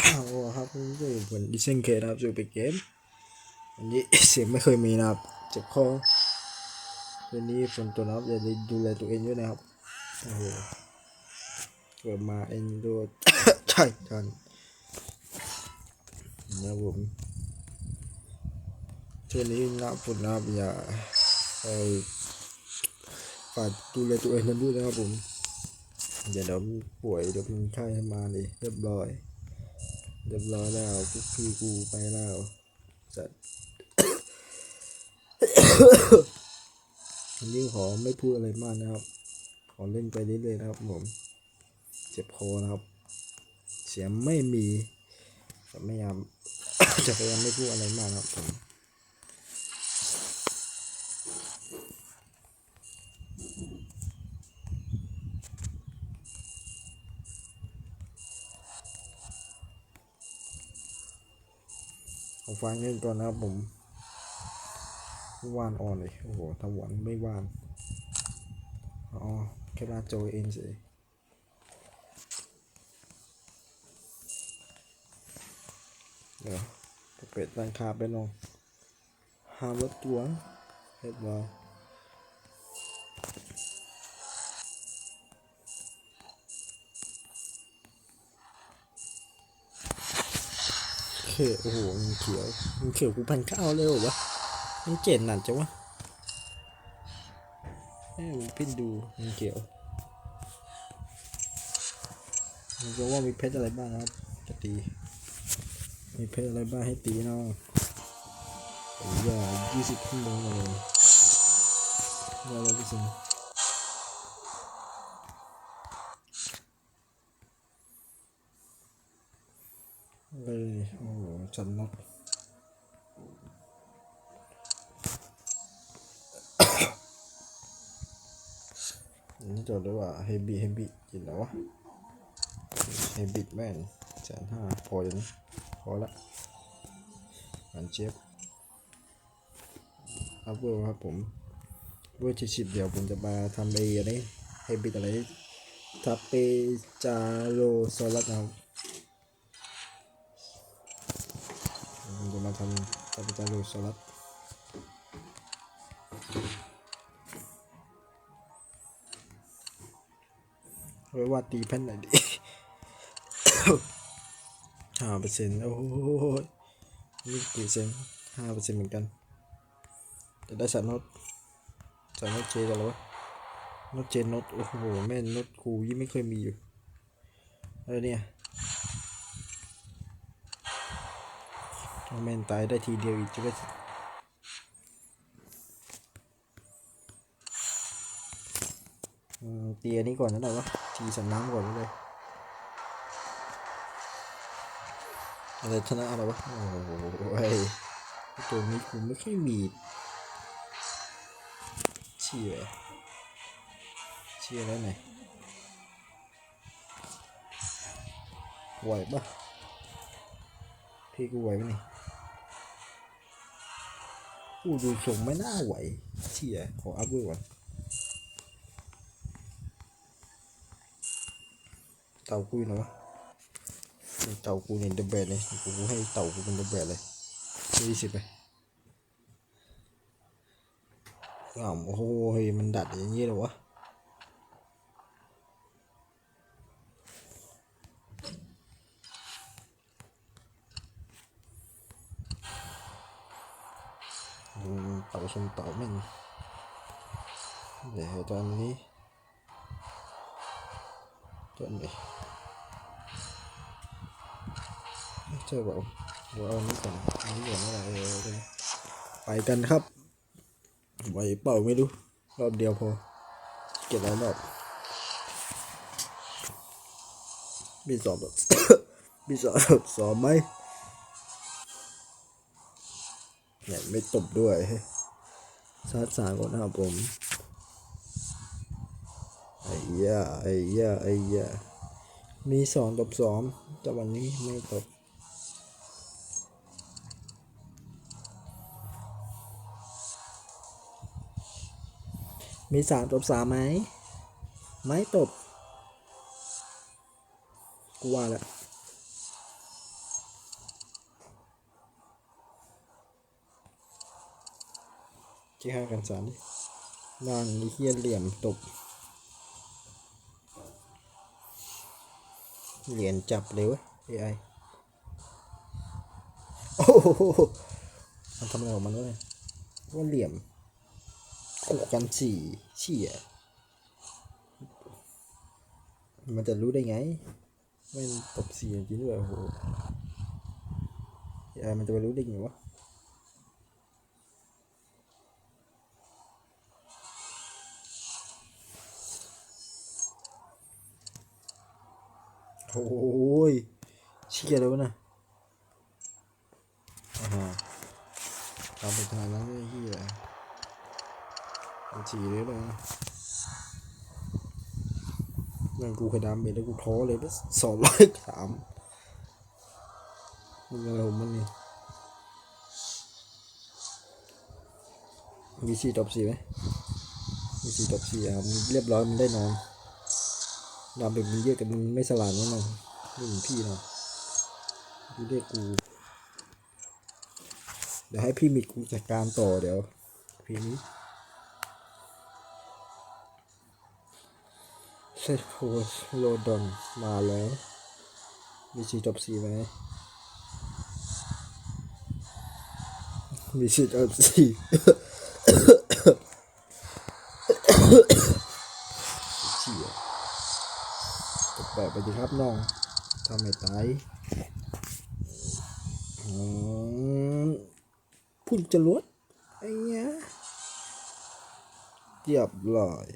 โอ้ครับผมก็อยู่บนดิเซนเคนะครับจูไปเกมวันนี้เสียงไม่เคยมีนะครับเจ็บคอวันนี้ฝนตกนะครับอย่าลืมดูแลตัวเองด้วยนะครับโอ้โหเกิดมาเองดูใช่ทันนะผมช่วงนี้หน้าฝนนะครับอย่าไปฝากดูแลตัวเองกันด้วยนะครับผมอย่าเดี๋ยวป่วยเดี๋ยวเป็นไข้มาเลยเรียบร้อย เรียบร้อยแล้วพวกพี่กูไปแล้วจัดวันนี้ขอไม่พูดอะไรมากนะครับ ขอเล่นไปเรื่อยๆนะครับผม เจ็บคอนะครับ เสียงไม่มีจะพยายามจะพยายามไม่พูดอะไรมากนะครับผม ฟังเล่นก่อนนะครับผมวานอ่อนเลยโอ้โหถ้าหวานไม่วานอ๋อแค่ลาโจเองเฉยเดี๋ยวเป็ดตั้งคาไปนองหารถตัวเห็ดบร้อ อเคโอ้โหมันเขียวมันเขียวกูพันข้าวเลยเหรอวะมันเจ็ดหนัดจังวะให้ผมพินดูมันเกี่ยวมันจะว่ามีเพชรอะไรบ้างครับจะตี มีเพชรอะไรบ้างให้ตีเนาะผมอย่ายี่สิบขึ้นลงมาเลยว่าเราก็สิ เลย โอ้โหจันน็อตอันนี่จดด้วยว่าเฮบิเฮบิกินแล้ววะเฮบิแม่นแสนห้าพออย่างนี้พอละอันเจ็บอัพเวอร์ครับผมเวอร์ชิบเดี๋ยวผมจะมาทำไอ้อะไรเฮบิอะไรทับเปจาโรโซลัสนะครับ ผมจะมาทำทับเปจาโรโซลัสไว้ว่าตีแผ่นไหนดีห้าเปอร์เซ็นต์โอ้โหนี่กี่เปอร์เซ็นต์ห้าเปอร์เซ็นต์เหมือนกัน จะได้สัตว์โนตสัตว์โนตเจกันแล้ววะโนตเจนโนตโอ้โหแม่นโนตครูยี่ไม่เคยมีอยู่อะไรเนี่ย แม่นตายได้ทีเดียวอีกจะได้อืมตีอันนี้ก่อนนะได้วะทีสำน้ำก่อนเลยอะไรชนะอะไรวะ โอ้โหไอตัวนี้กูไม่ค่อยมีเชี่ยเชี่ยแล้วไงไหวปะพี่กูไหวปะนี่ กูดูทรงไม่น่าไหวเชี่ยขออัพด้วยก่อนเต่ากูอยู่ไหนวะเต่ากูเนี่ยเดบเบดเลยกูให้เต่ากูเป็นเดบเบดเลยยี่สิบไปอ้าวโอ้โหเฮ้ยมันดัดอย่างนี้เลยวะอืมเต่าชนเต่าแม่ง เดี๋ยวตอนนี้ตอนนี้เจอแบบเดี๋ยวเอาอันนี้ก่อนอันนี้ก่อนอะไรเออไปกันครับไหวเปล่าไม่รู้ รอบเดียวพอ เก็บหลายรอบมีสอบแบบมีสอบแบบสอบไหมเนี่ยไม่ตบด้วยชาร์จสาก่อนนะครับผม ไอ้ยาไอ้ยาไอ้ยามีสองตบสองแต่วันนี้ไม่ตบมีสามตบสามไหมไม่ตบกูว่าแล้วที่ห้ากันสามดินอนเฮียเหลี่ยมตบ เหรียญจับเลยวะ AI โอ้โหมันทำอะไรของมันวะเนี่ยว่าเหลี่ยมกูกันสี่เชี่ยมันจะรู้ได้ไงไม่ตบสี่จริงด้วยโอ้โห AI มันจะไปรู้ได้ไงวะ โอ้ยเชี่ยเลยวะนะอ่าฮะทำไปทางนั้นเลยเฮียฉี่เลยเลยนะนั่นกูเคยดำไปแล้วกูท้อเลยไปสองร้อยสามมึงอะไรของมันนี่มีสี่ตบสี่ไหมมีสี่ตบสี่อะมันเรียบร้อยมันได้นอน ดำเป็นมึงเยอะแต่มึงไม่สลาดแน่นอนนี่มึงพี่เนาะพี่เรียกกู เดี๋ยวให้พี่มิดกูจัดการต่อเดี๋ยวพี่นี้เซตโพสโลดอนมาแล้ว มีสีจบสีไหมมีสีจบสีะไปดีครับน้องทำให้ตายพุ่นจรวดไอ้เนี้ยเรียบร้อย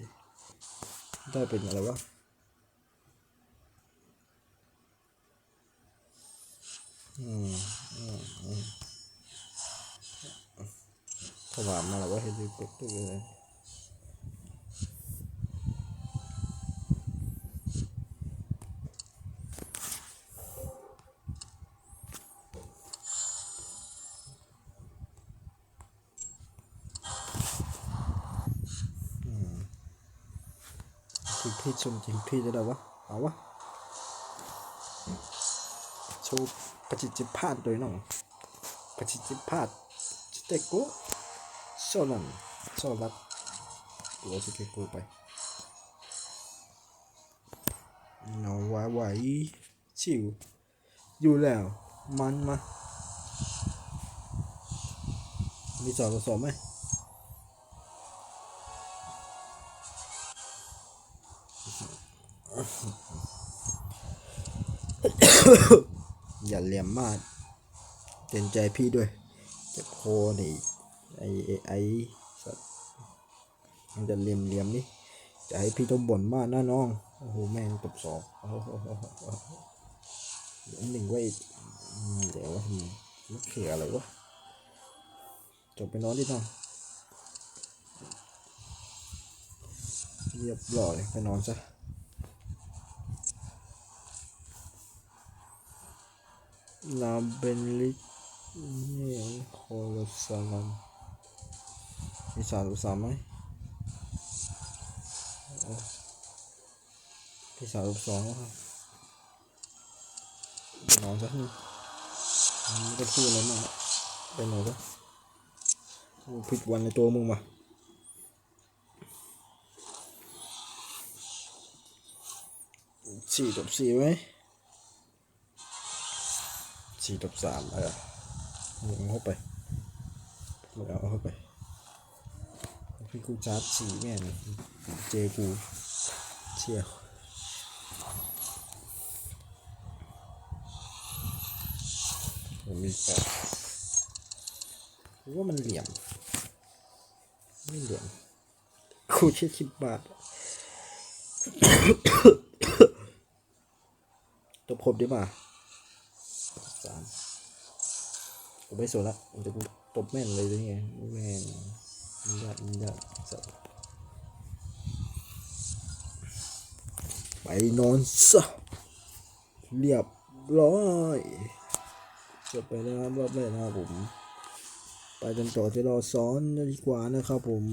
ได้เป็นอะไรวะอืมอืมอืมถวามมาแล้วว่าให้ดูปุ๊บตัวเลยจริ งพี่มจริงพี่จะได้วะ เอาวะโชว์ประจิจิพาดโดยน้องประจิจิพาดจิเตโกโซนันโซลัดตัวสเกโกไปเนาไหวไหวชิวอยู่แล้ว มันมา มีสอบผสมไหม อย่าเหลี่ยมมากเกรงใจพี่ด้วยเจ็บคนี่ไอไอ้ไอสัตว์มันจะเหลี่ยมเหลี่ยมนี่จะให้พี่ต้องบ่นมากนะน้องโอ้โหแม่งตบสองอ้โหเดี๋ยวหนึ่งไว้เดี๋ยวว่าทำไมมันเขียอะไรวะจบไปนอนดิน้องเรียบร้อยไปนอนซะ นาเบนลิกนี่โคลสลัมมีสามหรือสามไหมโอ้พี่สาวรูปสองครับไปนอนซะนี่ไม่ได้พูดอะไรมากไปนอนซะผิดวันในตัวมึงมาสี่กับสี่ไหม สี่กับสามเออมึงเอาเข้าไปมึงเอาเข้าไปพี่กูจัดสี่แม่งเจกูเชี่ยวผมมีแปดหรือว่ามันเหลี่ยม ไม่เหลี่ยมกูแค่คิดบาทตบครบได้ป่ะ สามผมไม่สนละผมจะตบแม่นเลยหรือไงแม่งมันยากมันยากสัตว์ไปนอนซะเรียบร้อยจบไปแล้วครับรอบแรกนะครับผม ไปกันต่อที่เราซ้อนดีกว่านะครับผม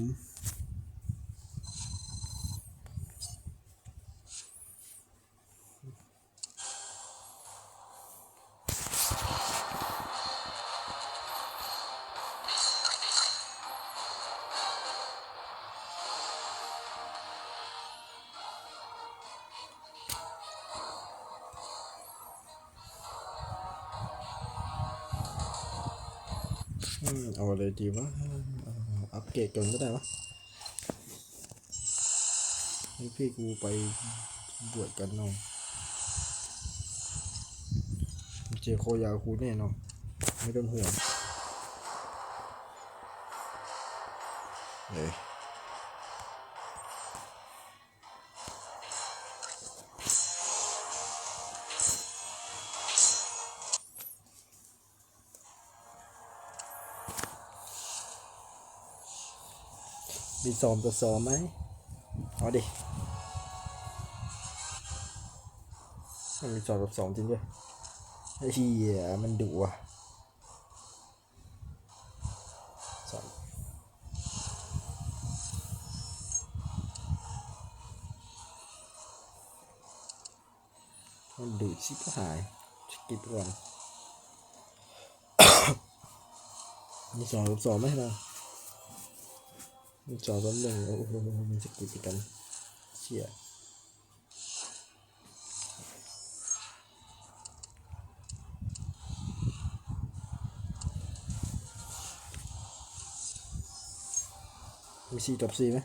เอาอะไรดีวะเอาอัปเกรดก่อนก็ได้วะให้พี่กูไปบวชกันเนองเจอโคยาคูแน่นอนไม่ต้องห่วงเอ้ย มีสอมตัวสอมไหมเอาดิมันมีสอมตัวสองจริงด้วยไอ้เหี้ยมันดุอะสองมันดุชิบหายสกิปก่อนมีสองกับสองไหมเรามีสองกับหนึ่งโอ้โหมันสกิปกันเชี่ยมีสี่กับสี่ไหม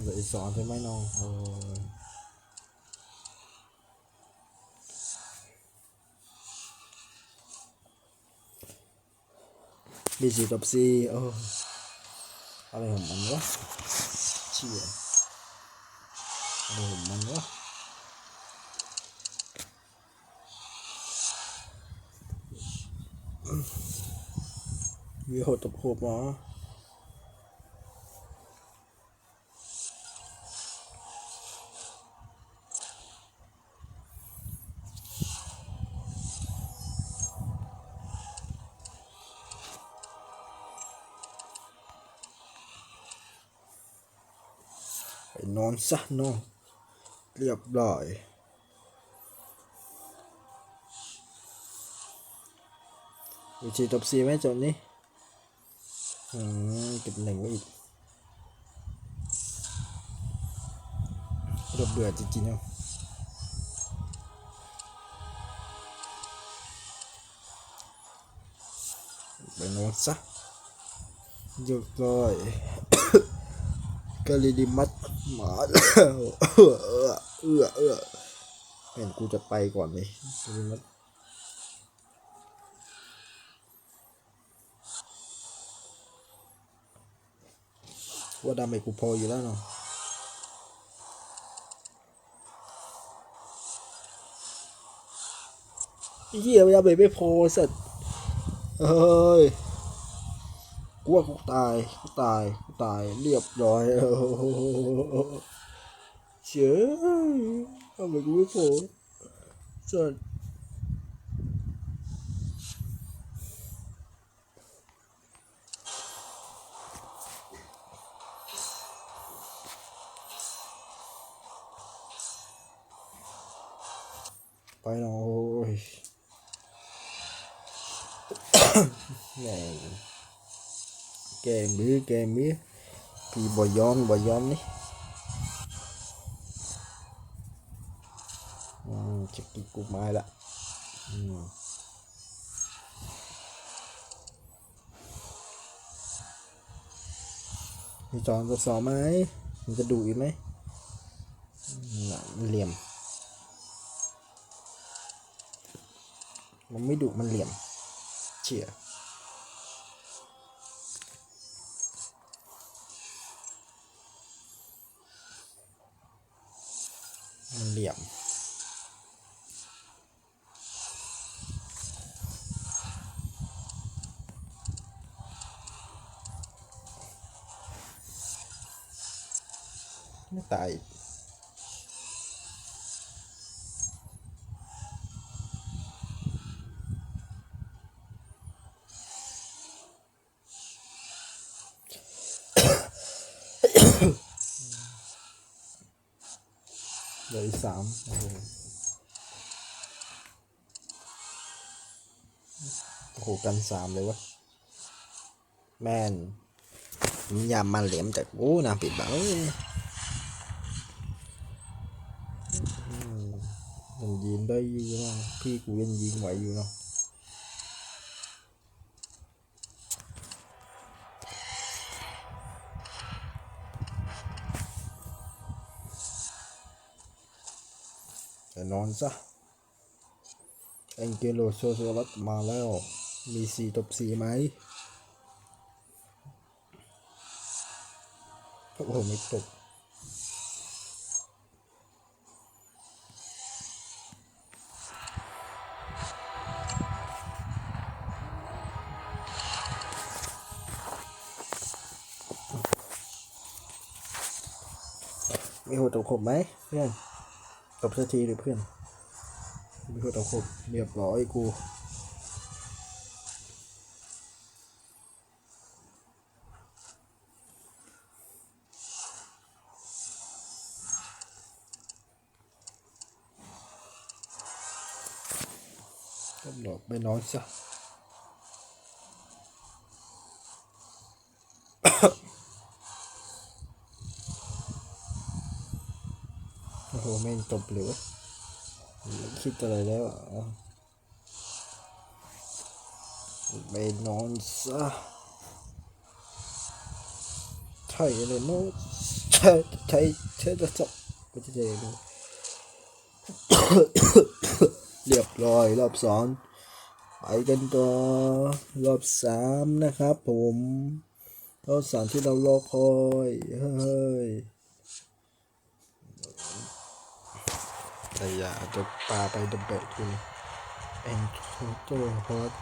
เหลืออีกสองใช่ไหมน้องโอ้ ยบีซีกับซีโอ้อะไรของมันวะเชี่ยอะไรของมันวะมีหดตบหกหมอ นอนซะนอนเรียบร้อยบีซีกับซีไหมจนนี้อืมเก็บหนึ่งไว้อีกเราเบื่อจริงๆเนาะไปนอนซะเรียบร้อย กาลิดิมัดหมาเออเออเออเออเห็นกูจะไปก่อนเลยกาลิมัดว่าดาเมจกูพออยู่แล้วเนาะเหี้ยดาเมจไม่พอสัตว์เฮ้ย กูว่ากูตายกูตายกูตายเรียบร้อยโอ้โหเฉยทำไมกูไม่โผล่สัตว์ไปหน่อยโอ้ยแม่ง แกมือแกมือพี่บ่ยอมบ่ยอมนี่อืมจะกินกูไม้ละอืมมีจอนตัวสองไหมมันจะดุอีกไหมมันเหลี่ยม มันไม่ดุมันเหลี่ยมเชี่ย เหลี่ยม ไม่ตายอีก เหลืออีกสามโอ้โหโอ้โหกันสามเลยวะ แม่นยามมาเหลี่ยมจากกูนะปิดบังเอ้ยอืมยิงได้อยู่นะพี่กูยังยิงไหวอยู่เนาะ ซะเอ็นเกโลโซโซลัสมาแล้ว มีสี่ตบสี่ไหมโอ้โหไม่ตกมีหัวตกขบไหมเพื่อนตบสักทีหรือเพื่อน มีหัวตกขบเรียบร้อยกูก็หลอกไม่น้อยซะโอ้โหแม่จบเลยวะ คิดอะไรแล้วไปนอนซะใช่เลยโน้ตใช่ใช่ใช่จะจบก็จะได้ดูเรียบร้อยรอบสองไปกันต่อรอบสามนะครับผมรอบสามที่เรารอคอย เฮ้ย แต่อย่าจะปาไปดับเบิลคุณเอ็นโคโต้ฮอต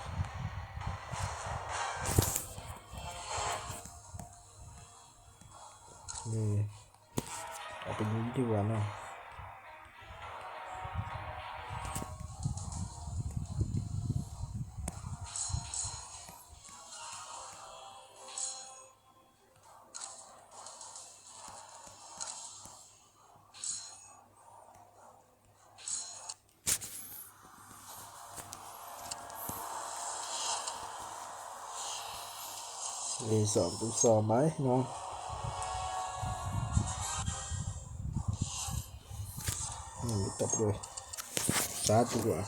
นี่เอาไปดูดีกว่าเนาะ มีสองตัวสองไหมน้องนี่ไม่ตกเลยชาร์จดีกว่า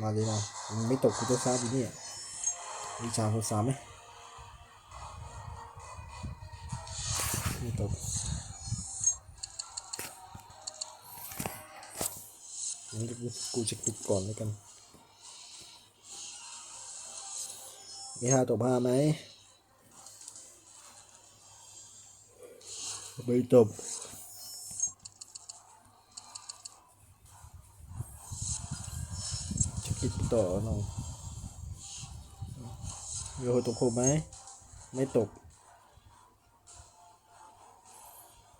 มาดีนะมันไม่ตกกูจะชาร์จอยู่เนี่ยมีชาร์จสามไหมไม่ตกงั้นกูจะปิดก่อนแล้วกัน มีห้าตบห้าไหมไม่ตบจะคิดต่อเนาะมีหัวตกคมไหม ไม่ตก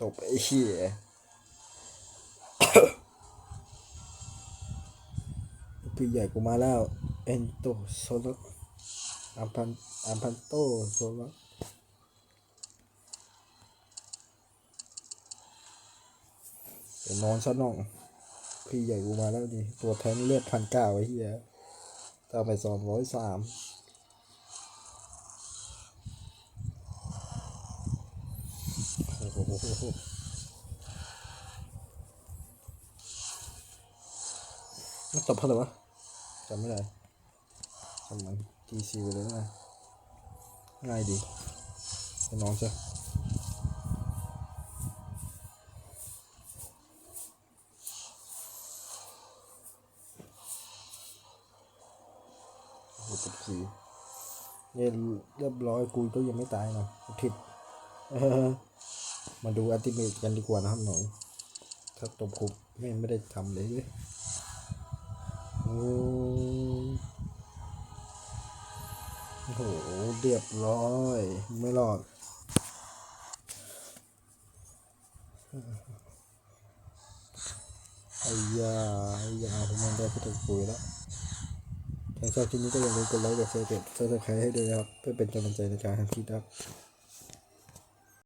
ตกไอ้เหี้ยพี่ใหญ่กูมาแล้ว เอ็นโตโซล อัมพันอัมพันโตโซละเดี๋ยวนอนซะน้อง พี่ใหญ่กูมาแล้วนี่ตัวแทงเลือดพันเก้าไอ้เหี้ยตามไปสองร้อยสามโอ้โหมันตบเท่าไหร่วะจำไม่ได้ทำมัน ทีซีไปเลยนะง่ายดีไปน้องจ้ะโอ้โหตบสีเนี่ยเรียบร้อยกูก็ยังไม่ตายนะกูผิดมาดูอัติเมทกันดีกว่านะครับหนูถ้าตบคุบไม่ไม่ได้ทำเลยเว้ยโอ้ โอ้โหเรียบร้อย ไม่รอด ไอ้ยาไอ้ยาผมมันได้พุทธปุ๋ยแล้วถ้าชอบคลิปนี้ก็อย่าลืมกดไลค์กดแชร์กดซับสไครต์ให้ด้วยนะครับ เพื่อเป็นกำลังใจในการทำคลิปครับ